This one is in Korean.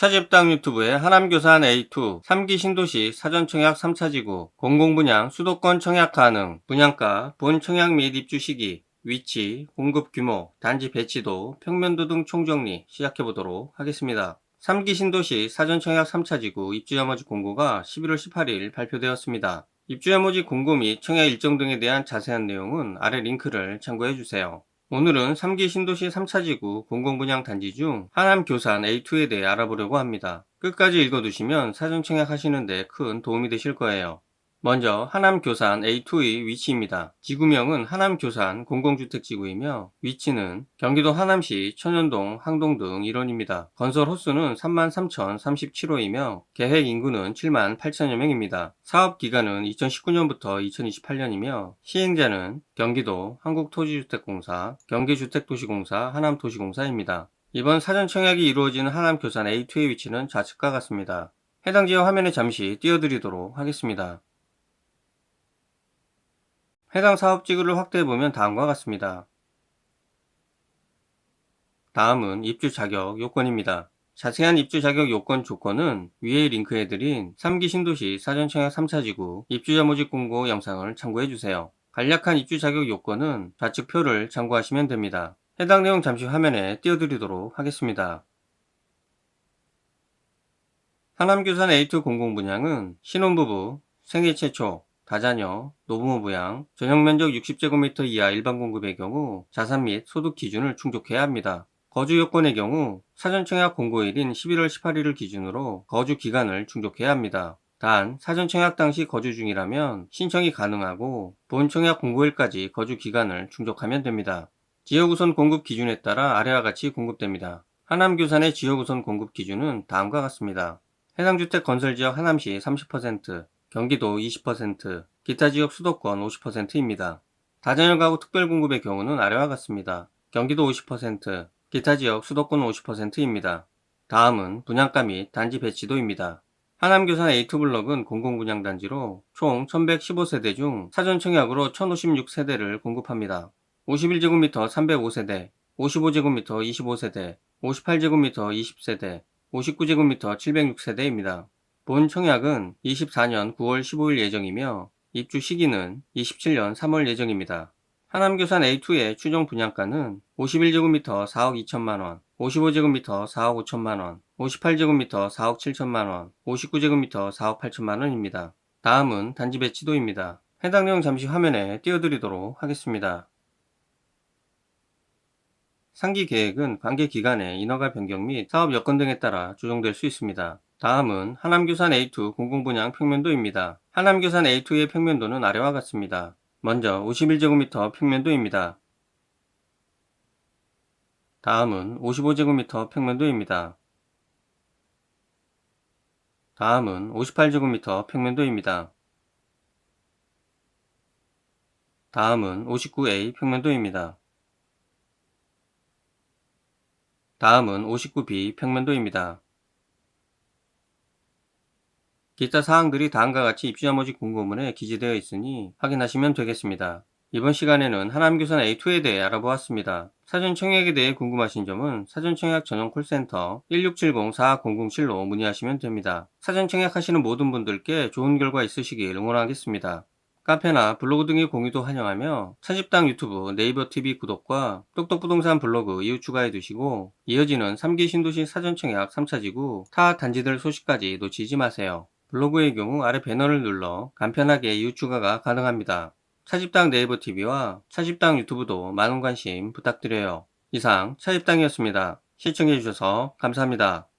차집당 유튜브의 하남교산 A2 3기 신도시 사전청약 3차지구 공공분양 수도권 청약 가능 분양가 본 청약 및 입주 시기 위치 공급 규모 단지 배치도 평면도 등 총정리 시작해 보도록 하겠습니다. 3기 신도시 사전청약 3차지구 입주야머지 공고가 11월 18일 발표되었습니다. 입주야머지 공고 및 청약 일정 등에 대한 자세한 내용은 아래 링크를 참고해 주세요. 오늘은 3기 신도시 3차지구 공공분양 단지 중 하남 교산 A2에 대해 알아보려고 합니다. 끝까지 읽어두시면 사전 청약하시는데 큰 도움이 되실 거예요. 먼저 하남 교산 A2의 위치입니다. 지구명은 하남 교산 공공주택지구이며 위치는 경기도 하남시 천연동, 항동 등 일원입니다. 건설 호수는 33,037호이며 계획 인구는 7만 8천여 명입니다. 사업 기간은 2019년부터 2028년이며 시행자는 경기도 한국토지주택공사, 경기주택도시공사, 하남도시공사입니다. 이번 사전 청약이 이루어지는 하남 교산 A2의 위치는 좌측과 같습니다. 해당 지역 화면에 잠시 띄워드리도록 하겠습니다. 해당 사업 지구를 확대해 보면 다음과 같습니다. 다음은 입주 자격 요건입니다. 자세한 입주 자격 요건 조건은 위에 링크해드린 3기 신도시 사전청약 3차지구 입주자 모집 공고 영상을 참고해주세요. 간략한 입주 자격 요건은 좌측 표를 참고하시면 됩니다. 해당 내용 잠시 화면에 띄워드리도록 하겠습니다. 하남교산 A2 공공분양은 신혼부부, 생애 최초, 다자녀, 노부모 부양, 전용면적 60제곱미터 이하 일반 공급의 경우 자산 및 소득 기준을 충족해야 합니다. 거주 요건의 경우 사전청약 공고일인 11월 18일을 기준으로 거주 기간을 충족해야 합니다. 단 사전청약 당시 거주 중이라면 신청이 가능하고 본청약 공고일까지 거주 기간을 충족하면 됩니다. 지역우선 공급 기준에 따라 아래와 같이 공급됩니다. 하남교산의 지역우선 공급 기준은 다음과 같습니다. 해당 주택 건설지역 하남시 30%, 경기도 20%, 기타 지역 수도권 50%입니다. 다자녀 가구 특별공급의 경우는 아래와 같습니다. 경기도 50%, 기타 지역 수도권 50%입니다. 다음은 분양가 및 단지 배치도입니다. 하남교산 A2블럭은 공공분양단지로 총 1115세대 중 사전청약으로 1056세대를 공급합니다. 51제곱미터 305세대, 55제곱미터 25세대, 58제곱미터 20세대, 59제곱미터 706세대입니다. 본 청약은 24년 9월 15일 예정이며 입주 시기는 27년 3월 예정입니다. 하남교산 A2의 추정 분양가는 51제곱미터 4억 2천만원, 55제곱미터 4억 5천만원, 58제곱미터 4억 7천만원, 59제곱미터 4억 8천만원입니다. 다음은 단지 배치도입니다. 해당 내용 잠시 화면에 띄워드리도록 하겠습니다. 상기 계획은 관계 기간의 인허가 변경 및 사업 여건 등에 따라 조정될 수 있습니다. 다음은 하남교산 A2 공공분양 평면도입니다. 하남교산 A2의 평면도는 아래와 같습니다. 먼저 51제곱미터 평면도입니다. 다음은 55제곱미터 평면도입니다. 다음은 58제곱미터 평면도입니다. 다음은 59A 평면도입니다. 다음은 59B 평면도입니다. 기타 사항들이 다음과 같이 입주자모집 공고문에 기재되어 있으니 확인하시면 되겠습니다. 이번 시간에는 하남교산 A2에 대해 알아보았습니다. 사전 청약에 대해 궁금하신 점은 사전 청약 전용 콜센터 1670-4007로 문의하시면 됩니다. 사전 청약 하시는 모든 분들께 좋은 결과 있으시길 응원하겠습니다. 카페나 블로그 등의 공유도 환영하며 차집당 유튜브 네이버 TV 구독과 똑똑부동산 블로그 이웃 추가해 두시고 이어지는 3기 신도시 사전청약 3차지구 타 단지들 소식까지 놓치지 마세요. 블로그의 경우 아래 배너를 눌러 간편하게 이웃 추가가 가능합니다. 차집당 네이버 TV와 차집당 유튜브도 많은 관심 부탁드려요. 이상 차집당이었습니다. 시청해주셔서 감사합니다.